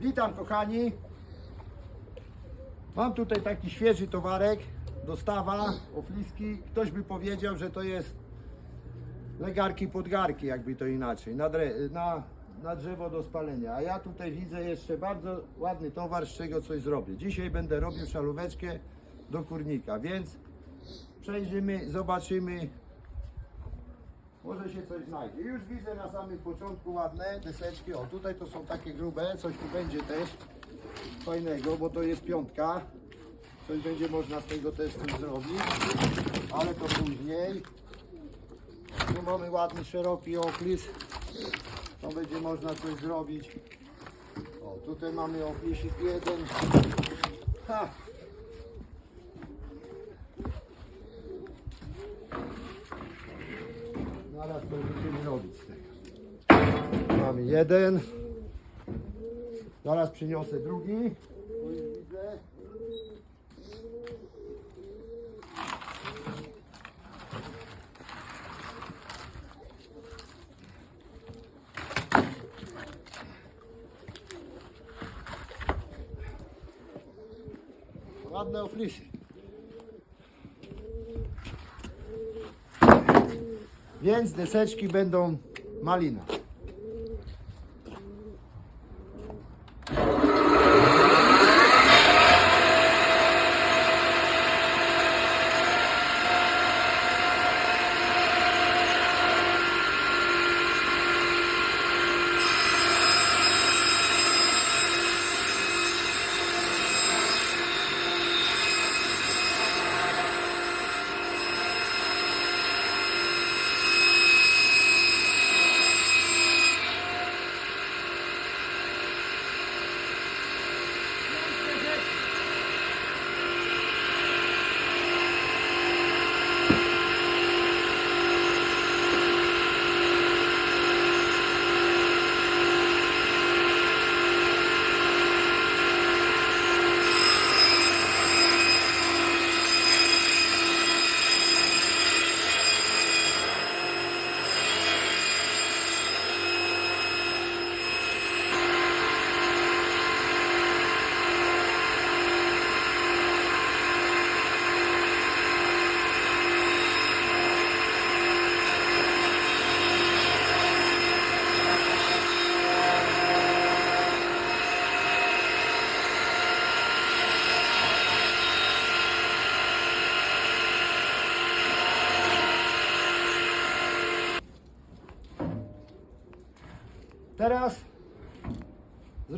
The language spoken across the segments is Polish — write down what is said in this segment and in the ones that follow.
Witam kochani. Mam tutaj taki świeży towarek, dostawa, ofliski. Ktoś by powiedział, że to jest legarki podgarki, jakby to inaczej, na, na, na drzewo do spalenia. A ja tutaj widzę jeszcze bardzo ładny towar, z czego coś zrobię. Dzisiaj będę robił szalóweczkę do kurnika, więc przejrzymy, zobaczymy. Może się coś znajdzie. Już widzę na samym początku ładne deseczki. O, tutaj to są takie grube, coś tu będzie też fajnego, bo to jest piątka. Coś będzie można z tego też coś zrobić, ale to później. Tu mamy ładny, szeroki oklis. To będzie można coś zrobić. O, tutaj mamy oklisik jeden. Ha! Zaraz to będziemy robić z tego. Mamy jeden. Zaraz przyniosę drugi. Ładne oflisy. Więc deseczki będą malina.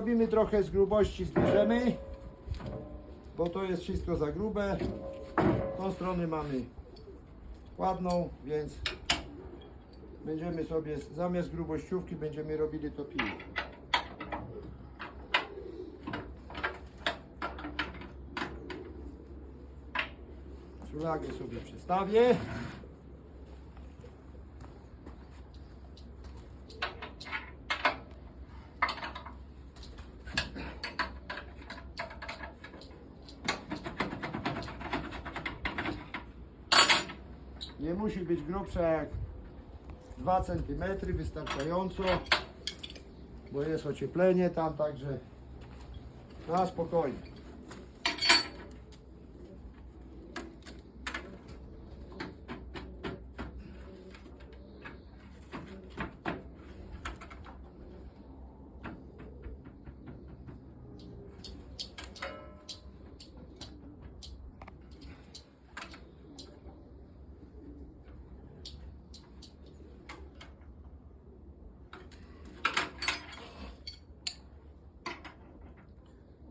Zrobimy trochę z grubości, zbierzemy, bo to jest wszystko za grube. Tą stronę mamy ładną, więc będziemy sobie zamiast grubościówki będziemy robili to piwo. Sulagę sobie przestawię. Nie musi być grubsza jak 2 cm, wystarczająco, bo jest ocieplenie tam, także na spokojnie.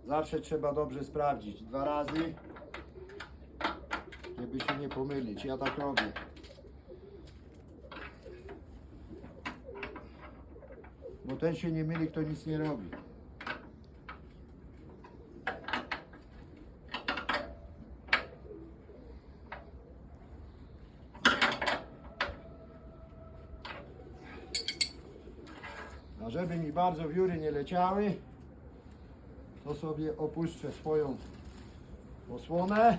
Zawsze trzeba dobrze sprawdzić. Dwa razy, żeby się nie pomylić. Ja tak robię. Bo ten się nie myli, kto nic nie robi. A żeby mi bardzo wióry nie leciały, to sobie opuszczę swoją osłonę.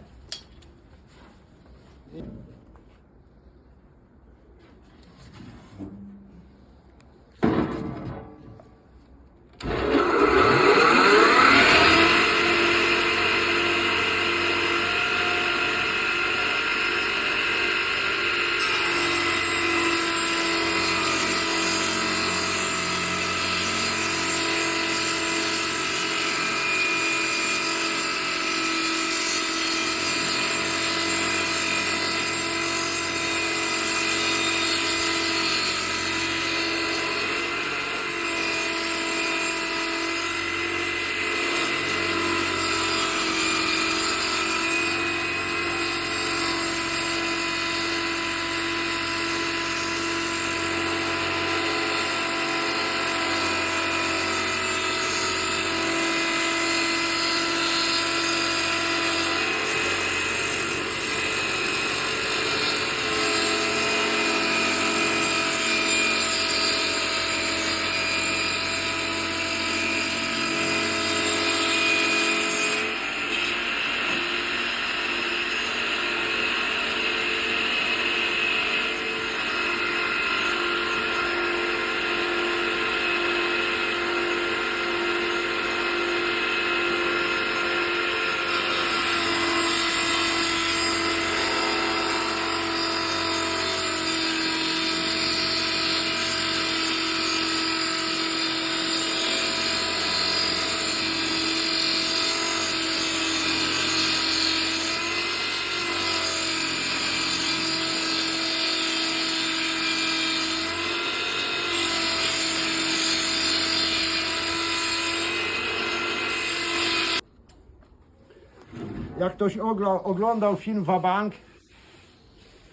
Jak ktoś oglądał film Wabank,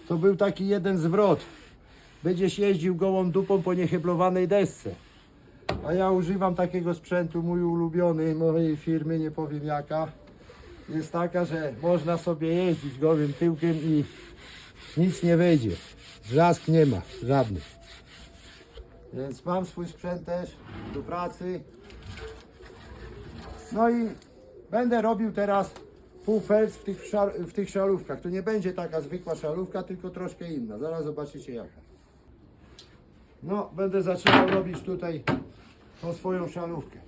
to był taki jeden zwrot. Będziesz jeździł gołą dupą po nieheblowanej desce. A ja używam takiego sprzętu, mój ulubiony, mojej firmy, nie powiem jaka. Jest taka, że można sobie jeździć gołym tyłkiem i nic nie wejdzie. Wrzask nie ma, żadnych. Więc mam swój sprzęt też do pracy. No i będę robił teraz pół felc w tych, w tych szalówkach. To nie będzie taka zwykła szalówka, tylko troszkę inna. Zaraz zobaczycie jaka. No, będę zaczynał robić tutaj tą swoją szalówkę.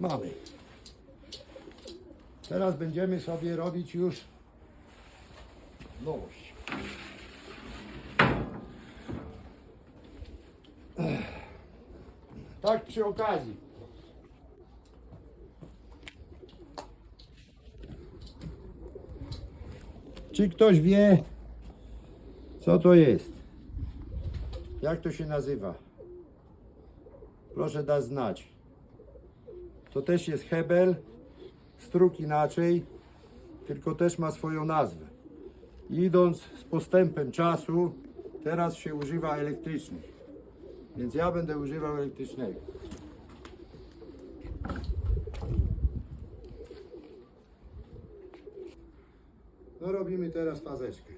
Mamy. Teraz będziemy sobie robić już nowość. Tak przy okazji. Czy ktoś wie, co to jest? Jak to się nazywa? Proszę dać znać. To też jest hebel, struk inaczej, tylko też ma swoją nazwę. Idąc z postępem czasu, teraz się używa elektrycznych. Więc ja będę używał elektrycznego. No robimy teraz fazeczkę.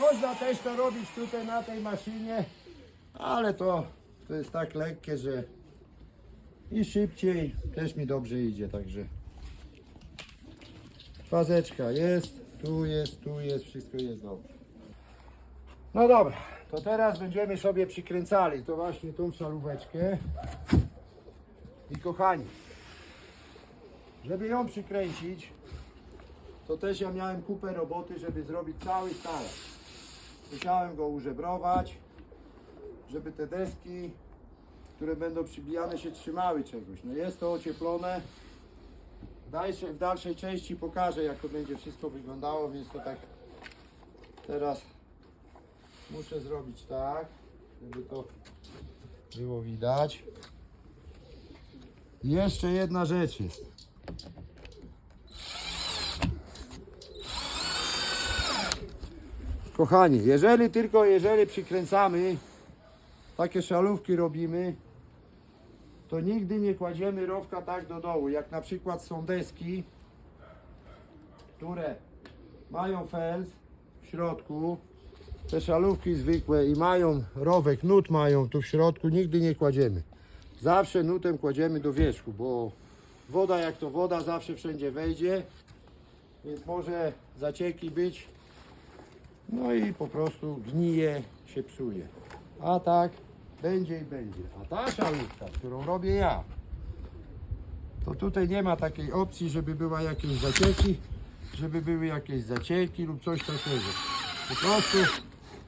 Można też to robić tutaj na tej maszynie, ale to, to jest tak lekkie, że i szybciej też mi dobrze idzie, także fazeczka jest, tu jest, tu jest, wszystko jest dobrze. No dobra, to teraz będziemy sobie przykręcali to właśnie tą szalóweczkę i kochani, żeby ją przykręcić, to też ja miałem kupę roboty, żeby zrobić cały starak. Musiałem go użebrować, żeby te deski, które będą przybijane się trzymały czegoś. No jest to ocieplone. W dalszej, części pokażę jak to będzie wszystko wyglądało, więc to tak teraz muszę zrobić tak, żeby to było widać. Jeszcze jedna rzecz jest. Kochani, jeżeli tylko jeżeli przykręcamy takie szalówki robimy, to nigdy nie kładziemy rowka tak do dołu. Jak na przykład są deski, które mają fels w środku, te szalówki zwykłe i mają rowek, nut mają tu w środku, nigdy nie kładziemy. Zawsze nutem kładziemy do wierzchu, bo woda jak to woda zawsze wszędzie wejdzie, więc może zacieki być, no i po prostu gnije, się psuje. A tak będzie i będzie. A ta szalówka, którą robię ja, to tutaj nie ma takiej opcji, żeby była jakieś zacieki, żeby były jakieś zacieki lub coś takiego. Po prostu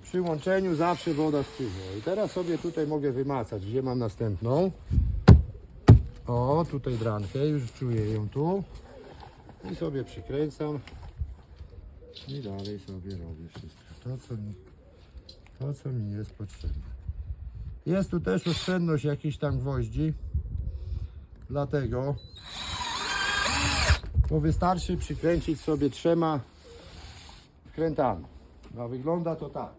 przy łączeniu zawsze woda spływa. I teraz sobie tutaj mogę wymacać, gdzie mam następną. O, tutaj drankę, już czuję ją tu. I sobie przykręcam. I dalej sobie robię wszystko. To, co mi, to, co mi jest potrzebne. Jest tu też oszczędność jakichś tam gwoździ. Dlatego bo wystarczy przykręcić sobie trzema krętami. A wygląda to tak.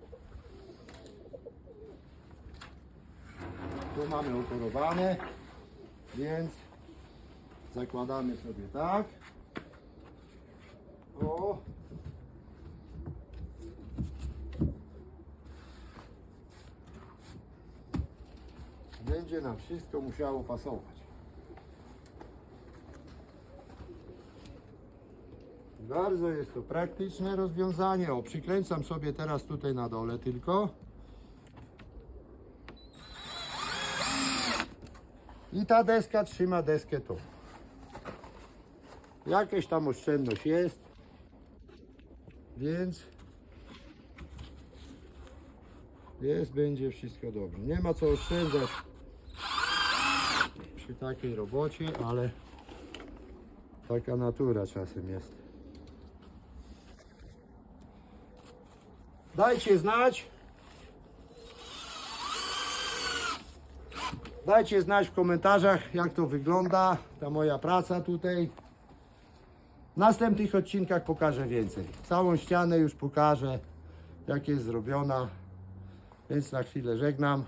Tu mamy oporowane, więc zakładamy sobie tak. O. Będzie nam wszystko musiało pasować. Bardzo jest to praktyczne rozwiązanie. O, przykręcam sobie teraz tutaj na dole tylko. I ta deska trzyma deskę tu. Jakaś tam oszczędność jest. Więc jest, będzie wszystko dobrze. Nie ma co oszczędzać przy takiej robocie, ale taka natura czasem jest. Dajcie znać. Dajcie znać w komentarzach, jak to wygląda, ta moja praca tutaj. W następnych odcinkach pokażę więcej. Całą ścianę już pokażę, jak jest zrobiona. Więc na chwilę żegnam.